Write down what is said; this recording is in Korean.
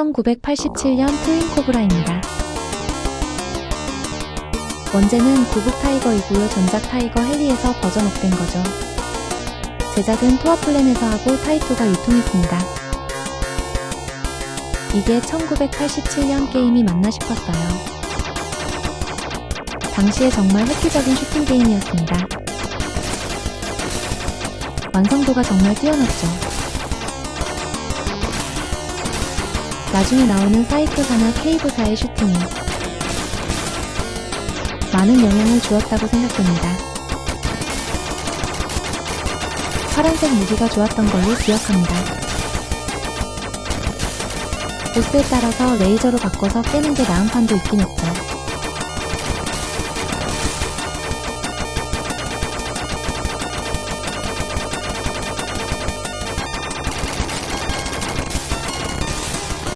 1987년 트윈 코브라입니다. 원제는 구북 타이거이고요. 전작 타이거 헬리에서 버전 업된 거죠. 제작은 토아플랜에서 하고 타이토가 유통했습니다. 이게 1987년 게임이 맞나 싶었어요. 당시에 정말 획기적인 슈팅 게임이었습니다. 완성도가 정말 뛰어났죠. 나중에 나오는 사이토사나 케이브사의 슈팅이 많은 영향을 주었다고 생각됩니다. 파란색 무기가 좋았던 걸로 기억합니다. 보스에 따라서 레이저로 바꿔서 깨는 게 나은 판도 있긴 했죠.